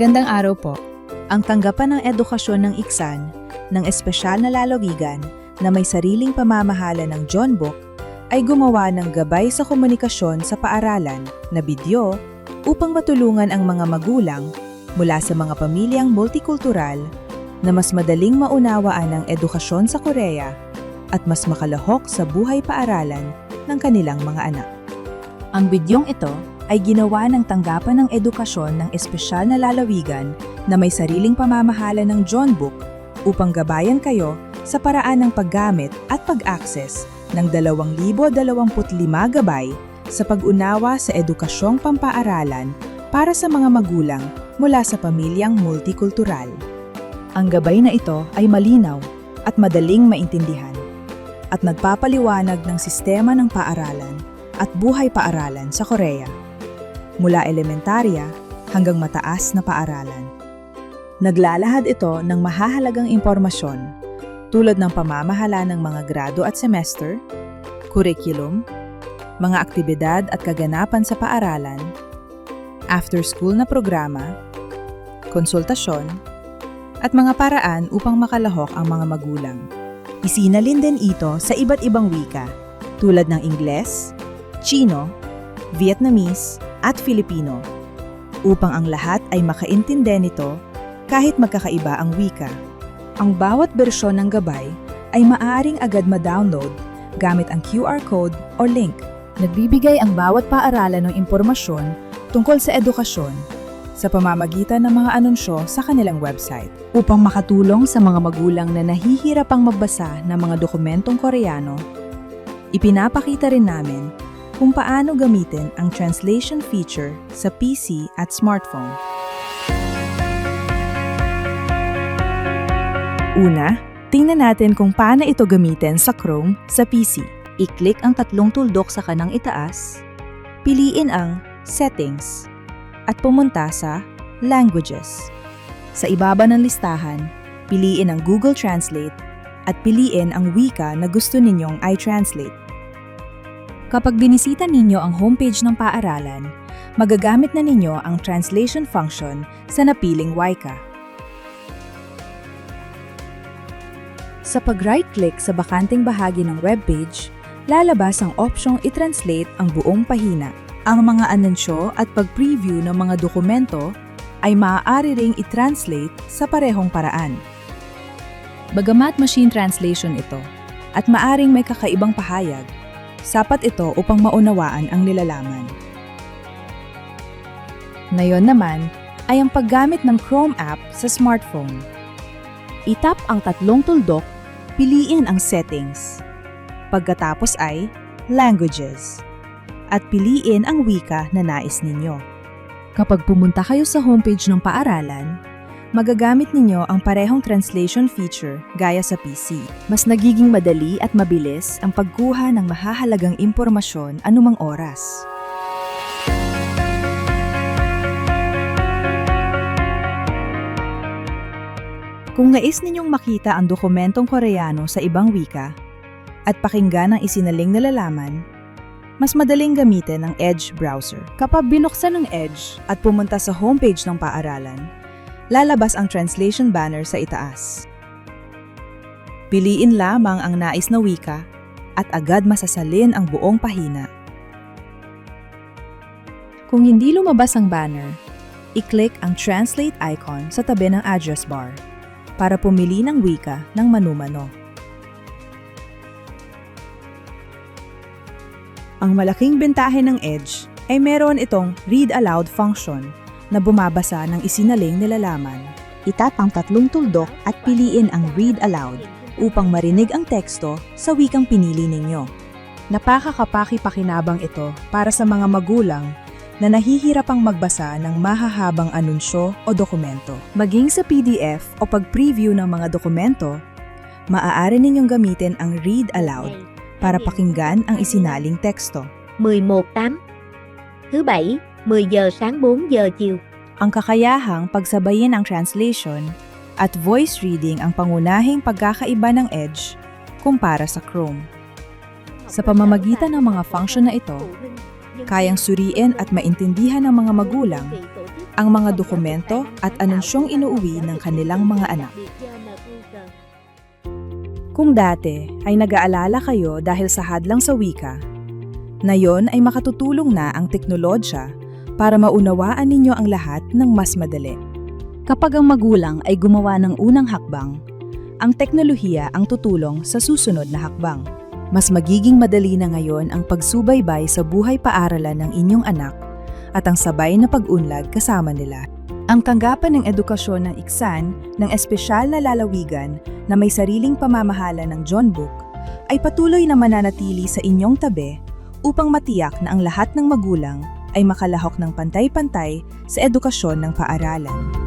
Magandang araw po. ang tanggapan ng edukasyon ng Iksan ng espesyal na lalawigan na may sariling pamamahala ng John Book ay gumawa ng gabay sa komunikasyon sa paaralan na bidyo upang matulungan ang mga magulang mula sa mga pamilyang multikultural na mas madaling maunawaan ang edukasyon sa Korea at mas makalahok sa buhay paaralan ng kanilang mga anak. Ang bidyong ito ay ginawa ng tanggapan ng edukasyon ng espesyal na lalawigan na may sariling pamamahala ng John Book upang gabayan kayo sa paraan ng paggamit at pag-access ng 2025 gabay sa pag-unawa sa edukasyong pampaaralan para sa mga magulang mula sa pamilyang multikultural. Ang gabay na ito ay malinaw at madaling maintindihan at nagpapaliwanag ng sistema ng paaralan at buhay paaralan sa Korea mula elementarya hanggang mataas na paaralan. Naglalahad ito ng mahahalagang impormasyon tulad ng pamamahala ng mga grado at semester, curriculum, mga aktibidad at kaganapan sa paaralan, after-school na programa, konsultasyon, at mga paraan upang makalahok ang mga magulang. Isinalin din ito sa iba't ibang wika tulad ng Ingles, Chino, Vietnamese, at Filipino upang ang lahat ay makaintindi nito kahit magkakaiba ang wika. Ang bawat bersyon ng gabay ay maaaring agad ma-download gamit ang QR code o link. Nagbibigay ang bawat paaralan ng impormasyon tungkol sa edukasyon sa pamamagitan ng mga anunsyo sa kanilang website upang makatulong sa mga magulang na nahihirapang magbasa ng mga dokumentong Koreano. Ipinapakita rin namin kung paano gamitin ang translation feature sa PC at smartphone. Una, tingnan natin kung paano ito gamitin sa Chrome sa PC. I-click ang tatlong tuldok sa kanang itaas, piliin ang Settings, at pumunta sa Languages. Sa ibaba ng listahan, piliin ang Google Translate at piliin ang wika na gusto ninyong i-translate. Kapag binisita ninyo ang homepage ng paaralan, magagamit na ninyo ang translation function sa napiling wika. Sa pag-right-click sa bakanting bahagi ng webpage, lalabas ang opsyong i-translate ang buong pahina. Ang mga anunsyo at pag-preview ng mga dokumento ay maaari ring i-translate sa parehong paraan. Bagamat machine translation ito at maaring may kakaibang pahayag, sapat ito upang maunawaan ang nilalaman. Ngayon naman ay ang paggamit ng Chrome app sa smartphone. Itap ang tatlong tuldok, piliin ang settings. Pagkatapos ay languages at piliin ang wika na nais ninyo. Kapag pumunta kayo sa homepage ng paaralan, magagamit ninyo ang parehong translation feature gaya sa PC. Mas nagiging madali at mabilis ang pagkuha ng mahahalagang impormasyon anumang oras. Kung nais ninyong makita ang dokumentong Koreano sa ibang wika at pakinggan ang isinaling nalalaman, mas madaling gamitin ang Edge browser. Kapag binuksan ng Edge at pumunta sa homepage ng paaralan, lalabas ang translation banner sa itaas. Piliin lamang ang nais na wika at agad masasalin ang buong pahina. Kung hindi lumabas ang banner, i-click ang translate icon sa tabi ng address bar para pumili ng wika ng manumano. Ang malaking bentahe ng Edge ay meron itong read aloud function na bumabasa ng isinaling nilalaman. Itap ang tatlong tuldok at piliin ang read aloud upang marinig ang teksto sa wikang pinili ninyo. Napakakapaki-pakinabang ito para sa mga magulang na nahihirapang magbasa ng mahahabang anunsyo o dokumento. Maging sa PDF o pag-preview ng mga dokumento, maaari ninyong gamitin ang read aloud para pakinggan ang isinaling teksto. 11-8 Thứ bảy, 10 giờ sáng 4 giờ chiều Ang kakayahang pagsabayin ang translation at voice reading ang pangunahing pagkakaiba ng Edge kumpara sa Chrome. Sa pamamagitan ng mga function na ito, kayang suriin at maintindihan ng mga magulang ang mga dokumento at anunsyong inuuwi ng kanilang mga anak. Kung dati ay nag-aalala kayo dahil sa hadlang sa wika, ngayon ay makatutulong na ang teknolodsya para maunawaan ninyo ang lahat ng mas madali. Kapag ang magulang ay gumawa ng unang hakbang, ang teknolohiya ang tutulong sa susunod na hakbang. Mas magiging madali na ngayon ang pagsubaybay sa buhay paaralan ng inyong anak at ang sabay na pag-unlad kasama nila. Ang tanggapan ng edukasyon ng Iksan ng espesyal na lalawigan na may sariling pamamahala ng John Book ay patuloy na mananatili sa inyong tabi upang matiyak na ang lahat ng magulang ay makalahok ng pantay-pantay sa edukasyon ng paaralan.